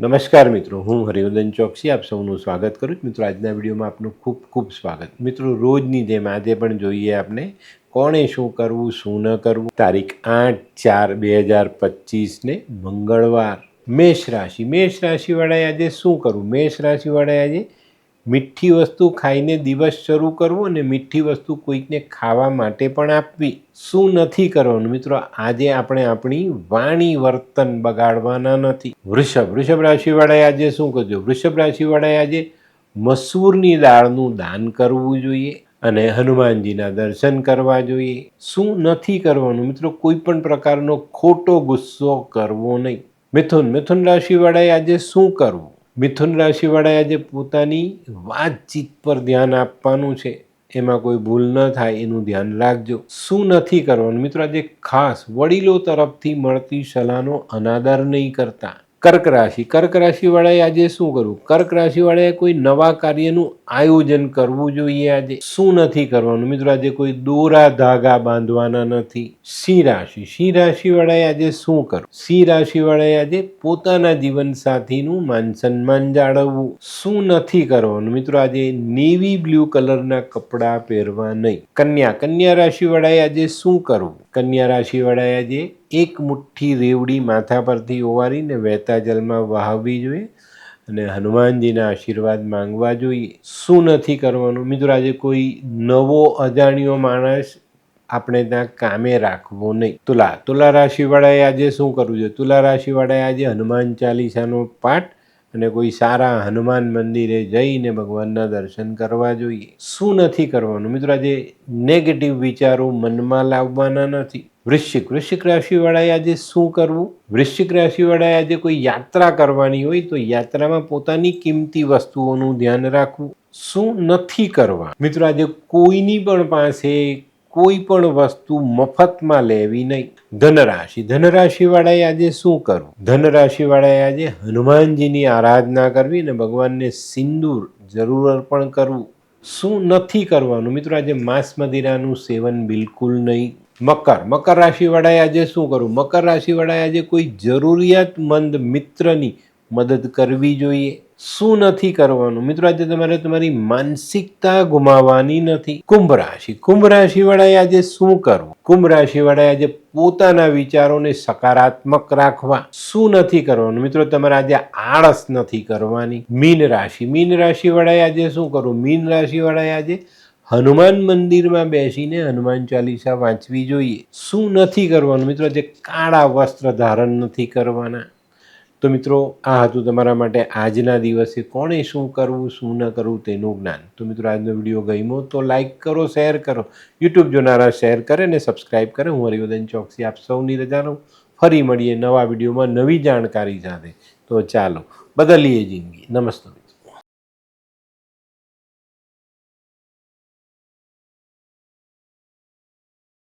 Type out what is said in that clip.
નમસ્કાર મિત્રો, હું હરિવર્ધન ચોકસી, આપ સૌનું સ્વાગત કરું છું. મિત્રો, આજના વિડીયોમાં આપનું ખૂબ ખૂબ સ્વાગત. મિત્રો, રોજની જેમ આજે પણ જોઈએ આપણે કોણે શું કરવું, શું ન કરવું. તારીખ આઠ ચાર બે હજાર પચીસને મંગળવાર, મેષ રાશિ. મેષ રાશિવાળાએ આજે શું કરવું? મેષ રાશિવાળાએ આજે મીઠી વસ્તુ ખાઈને દિવસ શરૂ કરવો અને મીઠી વસ્તુ કોઈકને ખાવા માટે પણ આપવી. શું નથી કરવાનું? મિત્રો, આજે આપણે આપણી વાણી વર્તન બગાડવાના નથી. વૃષભ વૃષભ રાશિવાળાએ આજે શું કરજો વૃષભ રાશિવાળાએ આજે મસૂરની દાળનું દાન કરવું જોઈએ અને હનુમાનજીના દર્શન કરવા જોઈએ. શું નથી કરવાનું? મિત્રો, કોઈ પણ પ્રકારનો ખોટો ગુસ્સો કરવો નહીં. મિથુન મિથુન રાશિવાળાએ આજે શું કરવું? મિથુન રાશિવાળાએ આજે પોતાની વાતચીત પર ધ્યાન આપવાનું છે. એમાં કોઈ ભૂલ ન થાય, એનું ધ્યાન રાખજો. શું નથી કરવાનું? મિત્રો, આજે ખાસ વડીલો તરફથી મળતી સલાહનો અનાદર નહીં કરતા. કર્ક રાશિ. કર્ક રાશિવાળાએ આજે શું કરવું? કર્ક રાશિવાળાએ કોઈ નવા કાર્યનું આયોજન કરવું જોઈએ આજે. શું નથી કરવાનું? મિત્રો, આજે કોઈ દોરા ધાગા બાંધવાના નથી. સિંહ રાશિ. સિંહ રાશિવાળાએ આજે શું કરવું? સિંહ રાશિવાળાએ આજે પોતાના જીવન સાથીનું માન સન્માન જાળવવું. શું નથી કરવાનું? મિત્રો, આજે નેવી બ્લુ કલરના કપડાં પહેરવા નહીં. કન્યા. કન્યા રાશિવાળાએ આજે શું કરવું? કન્યા રાશિવાળાએ આજે એક મુઠ્ઠી રેવડી માથા પરથી ઓવારીને વહેતા જલમાં વહાવવી જોઈએ અને હનુમાનજીના આશીર્વાદ માંગવા જોઈએ. શું નથી કરવાનું? મિત્રો, આજે કોઈ નવો અજાણ્યો માણસ આપણે ત્યાં કામે રાખવો નહીં. તુલા તુલા રાશિવાળાએ આજે શું કરવું જોઈએ? તુલા રાશિવાળાએ આજે હનુમાન ચાલીસાનો પાઠ અને કોઈ સારા હનુમાન મંદિરે જઈને ભગવાનના દર્શન કરવા જોઈએ. શું નથી કરવાનું? મિત્રો, આજે નેગેટિવ વિચારો મનમાં લાવવાના નથી. વૃશ્ચિક. વૃશ્ચિક રાશિવાળાએ આજે શું કરવું? વૃશ્ચિક રાશિવાળાએ આજે કોઈ યાત્રા કરવાની હોય તો યાત્રામાં પોતાની કિંમતી વસ્તુઓનું ધ્યાન રાખવું. શું નથી કરવા મિત્રો, આજે કોઈની પણ પાસે કોઈ પણ વસ્તુ મફતમાં લેવી નહીં. ધનરાશિ. ધનરાશિવાળાએ આજે શું કરવું? ધનરાશિવાળાએ આજે હનુમાનજીની આરાધના કરવી અને ભગવાનને સિંદૂર જરૂર અર્પણ કરવું. શું નથી કરવાનું? મિત્રો, આજે માંસ મદિરાનું સેવન બિલકુલ નહીં. મકર. મકર રાશિવાળાએ આજે શું કરવું? મકર રાશિવાળાએ આજે કોઈ જરૂરિયાતમંદ મિત્રની મદદ કરવી જોઈએ. શું નથી કરવાનું? મિત્રો, આજે તમારે તમારી માનસિકતા ગુમાવવાની નથી. કુંભ રાશિ. કુંભ રાશિવાળાએ આજે શું કરવું? કુંભ રાશિવાળાએ આજે પોતાના વિચારોને સકારાત્મક રાખવા. શું નથી કરવાનું? મિત્રો, તમારે આજે આળસ નથી કરવાની. મીન રાશિ. મીન રાશિવાળાએ આજે શું કરવું? મીન રાશિવાળાએ આજે હનુમાન મંદિરમાં બેસીને હનુમાન ચાલીસા વાંચવી જોઈએ. શું નથી કરવાનું? મિત્રો, જે કાળા વસ્ત્ર ધારણ નથી કરવાના. તો મિત્રો, આ હતું તમારા માટે આજના દિવસે કોણે શું કરવું, શું ન કરવું તેનું જ્ઞાન. તો મિત્રો, આજનો વીડિયો ગમ્યો તો લાઇક કરો, શેર કરો. યુટ્યુબ જોનારા શેર કરે ને સબસ્ક્રાઈબ કરે, હું હરિવર્ધન ચોકસી આપ સૌની રજા રહું ફરી મળીએ નવા વિડીયોમાં નવી જાણકારી સાથે. તો ચાલો, બદલીએ જિંદગી. નમસ્તે.